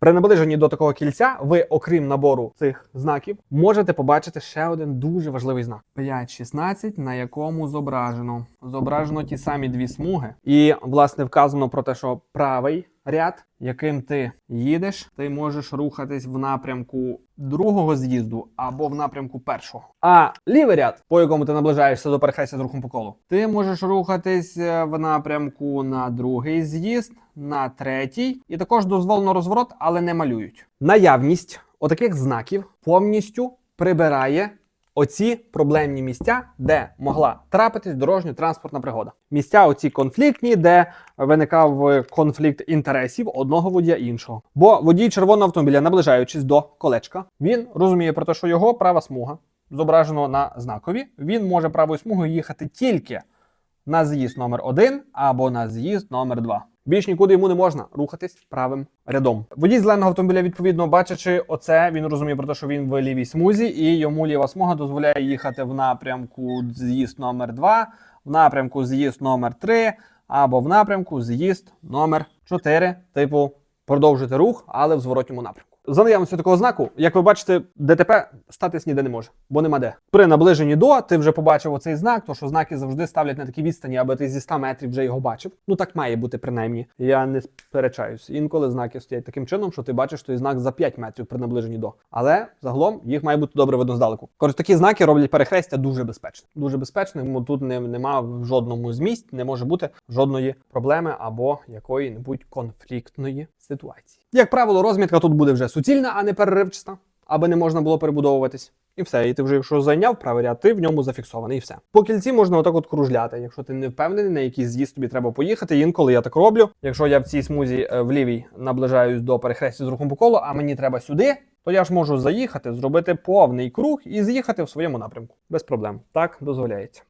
При наближенні до такого кільця ви, окрім набору цих знаків, можете побачити ще один дуже важливий знак: 5.16, на якому зображено. Зображено ті самі дві смуги. І, власне, вказано про те, що правий ряд, яким ти їдеш, ти можеш рухатись в напрямку другого з'їзду або в напрямку першого. А лівий ряд, по якому ти наближаєшся до перехрестя з рухом по колу, ти можеш рухатись е, в напрямку на другий з'їзд, на третій, і також дозволено розворот, але не малюють. Наявність отаких знаків повністю прибирає оці проблемні місця, де могла трапитись дорожньо-транспортна пригода. Місця оці конфліктні, де виникав конфлікт інтересів одного водія іншого. Бо водій червоного автомобіля, наближаючись до колечка, він розуміє про те, що його права смуга зображено на знакові. Він може правою смугою їхати тільки на з'їзд номер 1 або на з'їзд номер 2. Більш нікуди йому не можна рухатись правим рядом. Водій зеленого автомобіля, відповідно, бачачи оце, він розуміє про те, що він в лівій смузі, і йому ліва смуга дозволяє їхати в напрямку з'їзд номер 2, в напрямку з'їзд номер 3 або в напрямку з'їзд номер 4, типу продовжити рух, але в зворотньому напрямку. За наявністю такого знаку, як ви бачите, ДТП статись ніде не може, бо нема де. При наближенні до ти вже побачив оцей знак, то що знаки завжди ставлять на такій відстані, аби ти зі 100 метрів вже його бачив. Ну так має бути принаймні. Я не сперечаюсь. Інколи знаки стоять таким чином, що ти бачиш той знак за 5 метрів при наближенні до. Але загалом їх має бути добре видно здалеку. Коротше, такі знаки роблять перехрестя дуже безпечно. Дуже безпечним, тут не, нема в жодному з місць, не може бути жодної проблеми або якої-небудь конфліктної ситуації. Як правило, розмітка тут буде вже суцільна, а не переривчаста, аби не можна було перебудовуватись. І все. І ти вже, якщо зайняв правий ряд, ти в ньому зафіксований. І все. По кільці можна отак от кружляти. Якщо ти не впевнений, на який з'їзд тобі треба поїхати. Інколи я так роблю. Якщо я в цій смузі е, в лівій наближаюсь до перехрестя з рухом по колу, а мені треба сюди, то я ж можу заїхати, зробити повний круг і з'їхати в своєму напрямку. Без проблем. Так дозволяється.